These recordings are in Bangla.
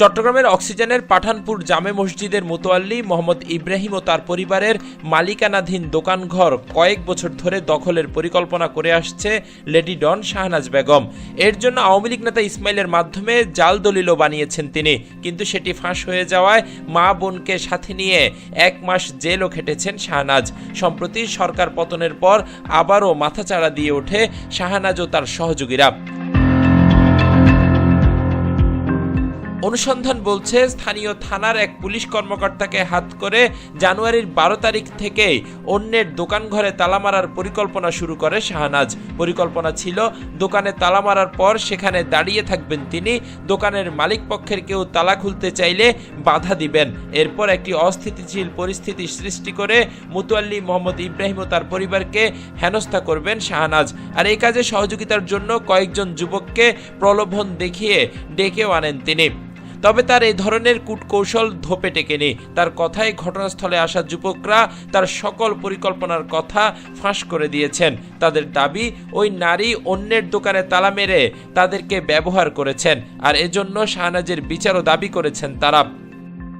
চট্টগ্রামের অক্সিজেনের পাঠানপুর জামে মসজিদের মোতোয়াল্লি, মোহাম্মদ ইব্রাহিম ও তার পরিবারের মালিকানাধীন দোকানঘর কয়েক বছর ধরে দখলের পরিকল্পনা করে আসছে লেডি ডন শাহনাজ বেগম। এর জন্য আওয়ামী লীগ নেতা ইসমাইলের মাধ্যমে জাল দলিলও বানিয়েছেন তিনি। কিন্তু সেটি ফাঁস হয়ে যাওয়ায় মা বোনকে সাথে নিয়ে এক মাস জেলও খেটেছেন শাহনাজ। সম্প্রতি সরকার পতনের পর আবারও মাথাচাড়া দিয়ে ওঠে শাহনাজ ও তার সহযোগীরা। অনুসন্ধান বলছে, স্থানীয় থানার এক পুলিশ কর্মকর্তাকে হাত করে জানুয়ারির বারো তারিখ থেকে অন্যের দোকান ঘরে তালা মারার পরিকল্পনা শুরু করে শাহনাজ। পরিকল্পনা ছিল, দোকানে তালা মারার পর সেখানে দাঁড়িয়ে থাকবেন তিনি, দোকানের মালিক পক্ষের কেউ তালা খুলতে চাইলে বাধা দিবেন। এরপর একটি অস্থিতিশীল পরিস্থিতি সৃষ্টি করে মুতোয়াল্লি মোহাম্মদ ইব্রাহিম ও তার পরিবারকে হেনস্থা করবেন শাহনাজ। আর এই কাজে সহযোগিতার জন্য কয়েকজন যুবককে প্রলোভন দেখিয়ে ডেকেও আনেন তিনি। তবে তার এই ধরনের কূটকৌশল ধোপে টেকেনি। তার কথায় ঘটনাস্থলে আসা যুবকরা তার সকল পরিকল্পনার কথা ফাঁস করে দিয়েছেন। তাদের দাবি, ওই নারী অন্যের দোকানে তালা মেরে তাদেরকে ব্যবহার করেছেন আর এজন্য শাহনাজের বিচারও দাবি করেছেন তারা।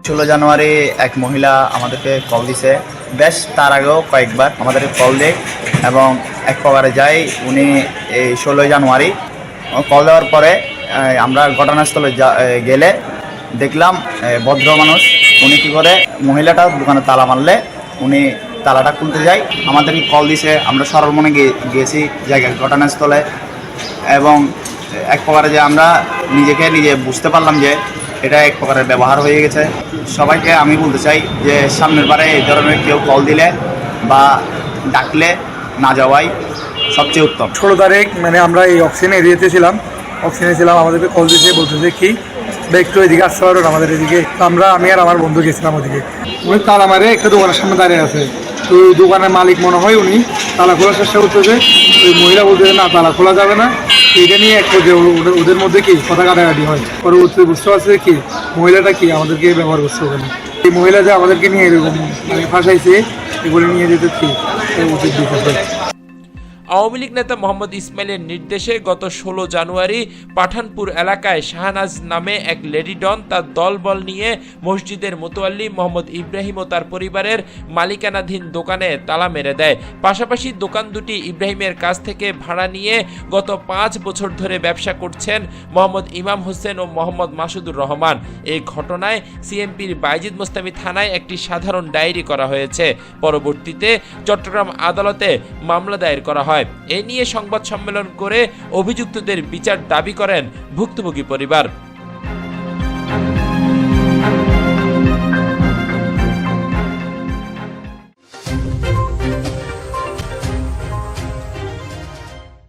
ষোলো জানুয়ারি এক মহিলা আমাদেরকে কল দিছে। বেশ, তার আগেও কয়েকবার আমাদেরকে কল দেয় এবং এক প্রকারে যাই উনি এই ষোলোই জানুয়ারি কল দেওয়ার পরে আমরা ঘটনাস্থলে গেলে দেখলাম ভদ্র মানুষ। উনি কী করে? মহিলাটা দোকানে তালা মারলে, উনি তালাটা খুলতে যায়। আমাদেরকে কল দিছে, আমরা সরলমনে গিয়ে গেছি জায়গায় ঘটনাস্থলে। এবং এক প্রকারে যে আমরা নিজেকে নিজে বুঝতে পারলাম যে এটা এক প্রকারের ব্যবহার হয়ে গেছে। সবাইকে আমি বলতে চাই যে সামনের বারে এই ধরনের কেউ কল দিলে বা ডাকলে না যাওয়াই সবচেয়ে উত্তম। ষোলো তারিখ মানে আমরা এই অক্সিজেন এরিয়াতে ছিলাম অক্সিজেনে ছিলাম, আমাদেরকে কল দিয়েছে বলতেছে কি? একটু এদিকে আসতে পারো আমাদের এদিকে। আমরা, আমি আর আমার বন্ধু গেছিলাম ওদিকে। উনি তালা মারে একটা দোকানের সামনে দাঁড়িয়ে আছে। তো ওই দোকানের মালিক মনে হয় উনি, তালা খোলার চেষ্টা করতেছে। ওই মহিলা বলতেছে না, তালা খোলা যাবে না। এটা নিয়ে এক ওদের- মধ্যে কি কথা কাটাকাটি হয় পরবর্তীতে বুঝতে পারছে কি, মহিলাটা কি আমাদেরকে ব্যবহার করছে ওখানে। এই মহিলা যে আমাদেরকে নিয়ে এরকম মানে ফাঁসাইছে, এগুলি নিয়ে যেতে কি? আওয়ামী লীগ নেতা মোহাম্মদ ইসমাইলের নির্দেশে গত ষোলো জানুয়ারি পাঠানপুর এলাকায় শাহনাজ নামে এক লেডি ডন তার দলবল নিয়ে মসজিদের মোতোয়াল্লি মোহাম্মদ ইব্রাহিম ও তার পরিবারের মালিকানাধীন দোকানে তালা মেরে দেয়। পাশাপাশি দোকান দুটি ইব্রাহিমের কাছ থেকে ভাড়া নিয়ে গত পাঁচ বছর ধরে ব্যবসা করছেন মোহাম্মদ ইমাম হোসেন ও মোহাম্মদ মাসুদুর রহমান। এই ঘটনায় সিএমপির বাইজিদ মোস্তামি থানায় একটি সাধারণ ডায়েরি করা হয়েছে। পরবর্তীতে চট্টগ্রাম আদালতে মামলা দায়ের করা হয়। এ নিয়ে সংবাদ সম্মেলন করে অভিযুক্তদের বিচার দাবি করেন ভুক্তভোগী পরিবার।